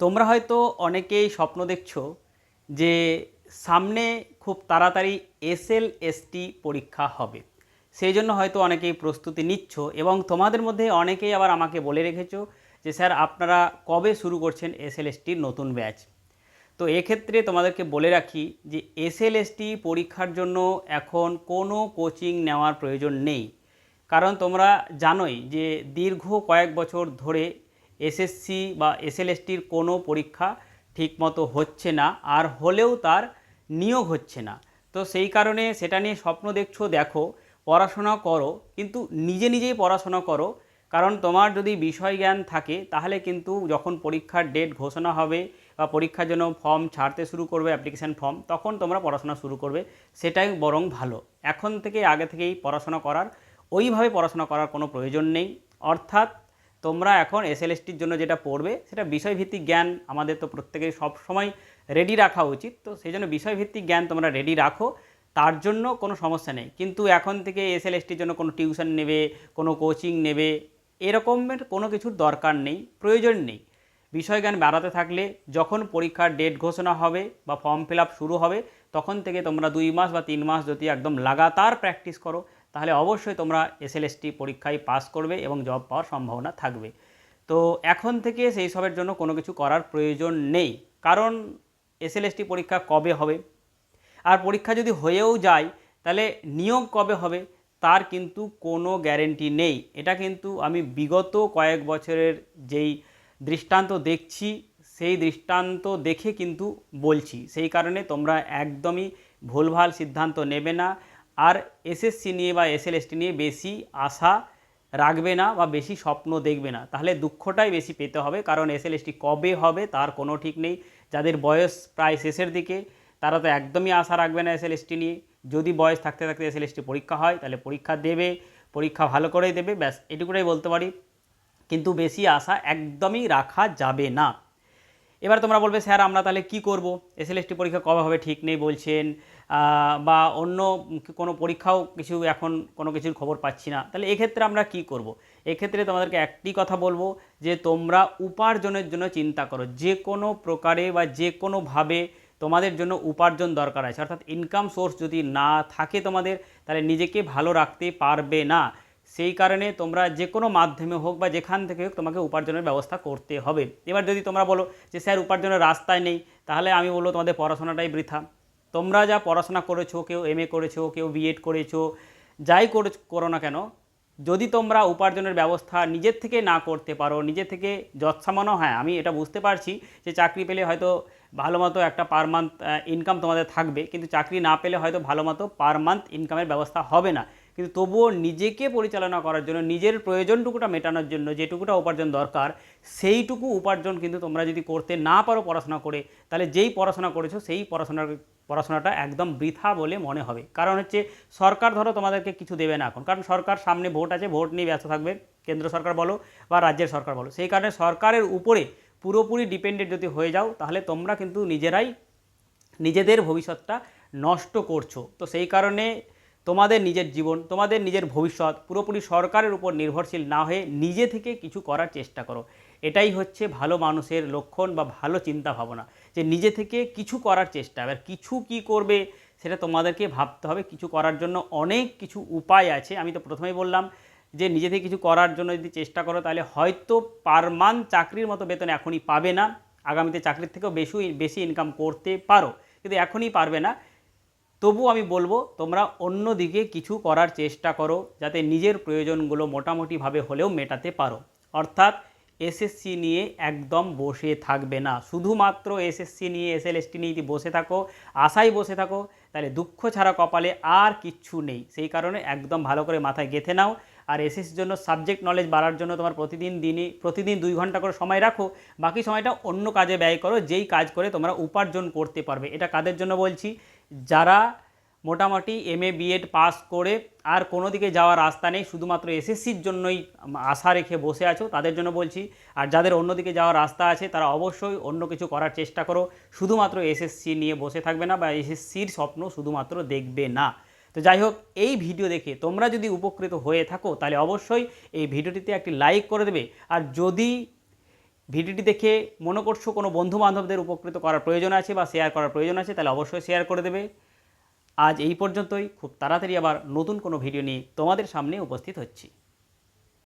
তোমরা হয়তো অনেকেই স্বপ্ন দেখছ যে সামনে খুব তাড়াতাড়ি এসএল এসটি পরীক্ষা হবে। সেই জন্য হয়তো অনেকেই প্রস্তুতি নিচ্ছ এবং তোমাদের মধ্যে অনেকেই আবার আমাকে বলে রেখেছো যে, স্যার, আপনারা কবে শুরু করছেন এসএল এসটির নতুন ব্যাচ? তো এক্ষেত্রে তোমাদেরকে বলে রাখি যে এসএলএসটি পরীক্ষার জন্য এখন কোনো কোচিং নেওয়ার প্রয়োজন নেই। কারণ তোমরা জানোই যে, দীর্ঘ কয়েক বছর ধরে এসএসসি বা এসএলএসটির কোনো পরীক্ষা ঠিকমতো হচ্ছে না আর হলেও তার নিয়োগ হচ্ছে না। তো সেই কারণে সেটা নিয়ে স্বপ্ন দেখছ, দেখো, পড়াশোনা করো, কিন্তু নিজে নিজেই পড়াশোনা করো। কারণ তোমার যদি বিষয় জ্ঞান থাকে, তাহলে কিন্তু যখন পরীক্ষার ডেট ঘোষণা হবে বা পরীক্ষার জন্য ফর্ম ছাড়তে শুরু করবে অ্যাপ্লিকেশান ফর্ম তখন তোমরা পড়াশোনা শুরু করবে। সেটাই বরং ভালো। এখন থেকে আগে থেকেই পড়াশোনা করার, ওইভাবে পড়াশোনা করার কোনো প্রয়োজন নেই। অর্থাৎ তোমরা এখন এসএলএসটির জন্য যেটা পড়বে, সেটা বিষয়ভিত্তিক জ্ঞান আমাদের তো প্রত্যেকের সব সময় রেডি রাখা উচিত। তো সেই জন্য বিষয়ভিত্তিক জ্ঞান তোমরা রেডি রাখো, তার জন্য কোনো সমস্যা নেই। কিন্তু এখন থেকে এসএলএসটির জন্য কোনো টিউশন নেবে, কোনো কোচিং নেবে, এরকমের কোনো কিছুর দরকার নেই, প্রয়োজন নেই। বিষয়জ্ঞান বাড়াতে থাকলে যখন পরীক্ষার ডেট ঘোষণা হবে বা ফর্ম ফিল শুরু হবে, তখন থেকে তোমরা দুই মাস বা তিন মাস যদি একদম লাগাতার প্র্যাকটিস করো তাহলে অবশ্যই তোমরা এসএলএসটি পরীক্ষায় পাস করবে এবং জব পাওয়ার সম্ভাবনা থাকবে। তো এখন থেকে সেই সবের জন্য কোনো কিছু করার প্রয়োজন নেই। কারণ এসএলএসটি পরীক্ষা কবে হবে? আর পরীক্ষা যদি হয়েও যায়, তাহলে নিয়োগ কবে হবে? তার কিন্তু কোনো গ্যারেন্টি নেই। এটা কিন্তু আমি বিগত কয়েক বছরের যেই দৃষ্টান্ত দেখছি, সেই দৃষ্টান্ত দেখে কিন্তু বলছি। সেই কারণে তোমরা একদমই ভুলভাল সিদ্ধান্ত নেবে না। আর এসএসসি নিয়ে বা এসএলএসটি নিয়ে বেশি আশা রাখবে না বা বেশি স্বপ্ন দেখবে না। তাহলে দুঃখটাই বেশি পেতে হবে, কারণ এসএলএসটি কবে হবে তার কোনো ঠিক নেই। যাদের বয়স প্রায় শেষের দিকে, তারা তো একদমই আশা রাখবে না এসএলএসটি নিয়ে। যদি বয়স থাকতে থাকতে এসএলএসটি পরীক্ষা হয়, তাহলে পরীক্ষা দেবে, পরীক্ষা ভালো করেই দেবে, ব্যাস এটুকুটাই বলতে পারি। কিন্তু বেশি আশা একদমই রাখা যাবে না। এবার তোমরা বলবে, স্যার, আমরা তাহলে কি করব? এসএলএসটি পরীক্ষা কবে হবে? ঠিক নেই বলছেন। বা অন্য কোনো পরীক্ষাও কিছু এখন কোনো কিছুর খবর পাচ্ছি না। তাহলে এক্ষেত্রে আমরা কি করব? এক্ষেত্রে তোমাদেরকে একটি কথা বলব, যে তোমরা উপার্জনের জন্য চিন্তা করো। যে কোনো প্রকারে বা যে কোনোভাবে তোমাদের জন্য উপার্জন দরকার আছে। অর্থাৎ ইনকাম সোর্স যদি না থাকে তোমাদের, তাহলে নিজেকে ভালো রাখতে পারবে না। সেই কারণে তোমরা যে কোনো মাধ্যমে হোক বা যেখান থেকে হোক তোমাকে উপার্জনের ব্যবস্থা করতে হবে। এবার যদি তোমরা বলো যে, স্যার, উপার্জনের রাস্তায় নেই তাহলে আমি বলব তোমাদের পড়াশোনাটাই বৃথা। তোমরা যা পড়াশোনা করেছ, কেউ এম এ করেছ, কেউ বিএড করেছ, যাই করে করো না কেন, যদি তোমরা উপার্জনের ব্যবস্থা নিজের থেকে না করতে পারো, নিজের থেকে যৎসামান্য হ্যাঁ আমি এটা বুঝতে পারছি যে, চাকরি পেলে হয়তো ভালো মতো একটা পার মান্থ ইনকাম তোমাদের থাকবে, কিন্তু চাকরি না পেলে হয়তো ভালো মতো পার মান্থ ইনকামের ব্যবস্থা হবে না। কিন্তু তবুও নিজেকে পরিচালনা করার জন্য, নিজের প্রয়োজনটুকুটা মেটানোর জন্য যেটুকুটা উপার্জন দরকার, সেইটুকু উপার্জন কিন্তু তোমরা যদি করতে না পারো পড়াশোনা করে, তাহলে যেই পড়াশোনা করেছ সেই পড়াশোনার, পড়াশোনাটা একদম বৃথা বলে মনে হবে। কারণ হচ্ছে সরকার ধরো তোমাদেরকে কিছু দেবে না এখন। কারণ সরকার সামনে ভোট আছে, ভোট নিয়ে ব্যস্ত থাকবে। কেন্দ্র সরকার বলো বা রাজ্যের সরকার বলো। সেই কারণে সরকারের উপরে পুরোপুরি ডিপেন্ডেন্ট যদি হয়ে যাও, তাহলে তোমরা কিন্তু নিজেরাই নিজেদের ভবিষ্যৎটা নষ্ট করছ। তো সেই কারণে তোমাদের নিজের জীবন, তোমাদের নিজের ভবিষ্যৎ পুরোপুরি সরকারের উপর নির্ভরশীল না হয়ে নিজে থেকে কিছু করার চেষ্টা করো। এটাই হচ্ছে ভালো মানুষের লক্ষণ বা ভালো চিন্তা ভাবনা যে নিজে থেকে কিছু করার চেষ্টা। এবার কিছু কি করবে সেটা তোমাদেরকে ভাবতে হবে। কিছু করার জন্য অনেক কিছু উপায় আছে। আমি তো প্রথমেই বললাম যে নিজে থেকে কিছু করার জন্য যদি চেষ্টা করো, তাহলে হয়তো পার মান চাকরির মতো বেতন এখনই পাবে না। আগামীতে চাকরির থেকেও বেশি বেশি ইনকাম করতে পারো, কিন্তু এখনই পারবে না। তবু আমি বলব, তোমরা অন্য দিকে কিছু করার চেষ্টা করো, যাতে নিজের প্রয়োজনগুলো মোটামুটিভাবে হলেও মেটাতে পারো। অর্থাৎ এসএসসি নিয়ে একদম বসে থাকবে না। শুধুমাত্র এসএসসি নিয়ে, এসএলএসটি নিয়ে যদি বসে থাকো, আশায় বসে থাকো, তাহলে দুঃখ ছাড়া কপালে আর কিচ্ছু নেই। সেই কারণে একদম ভালো করে মাথায় গেঁথে নাও। আর এসএসসির জন্য সাবজেক্ট নলেজ বাড়ার জন্য তোমার প্রতিদিন দিনে, প্রতিদিন দুই ঘণ্টা করে সময় রাখো। বাকি সময়টা অন্য কাজে ব্যয় করো, যেই কাজ করে তোমরা উপার্জন করতে পারবে। এটা কাদের জন্য বলছি? যারা মোটামুটি এম এ বিএড পাস করে আর কোনো দিকে যাওয়ার রাস্তা নেই, শুধুমাত্র এসএসসির জন্যই আশা রেখে বসে আছো, তাদের জন্য বলছি। আর যাদের অন্যদিকে যাওয়ার রাস্তা আছে, তারা অবশ্যই অন্য কিছু করার চেষ্টা করো। শুধুমাত্র এসএসসি নিয়ে বসে থাকবে না বা এসএসসির স্বপ্ন শুধুমাত্র দেখবে না। তো যাই হোক, এই ভিডিও দেখে তোমরা যদি উপকৃত হয়ে থাকো, তাহলে অবশ্যই এই ভিডিওটিতে একটি লাইক করে দেবে। আর যদি ভিডিওটি দেখে মনে করছ কোনো বন্ধু বান্ধবদের উপকৃত করার প্রয়োজন আছে বা শেয়ার করার প্রয়োজন আছে, তাহলে অবশ্যই শেয়ার করে দেবে। আজ এই পর্যন্তই, খুব তাড়াতাড়ি আবার নতুন কোনো ভিডিও নিয়ে তোমাদের সামনে উপস্থিত হচ্ছি।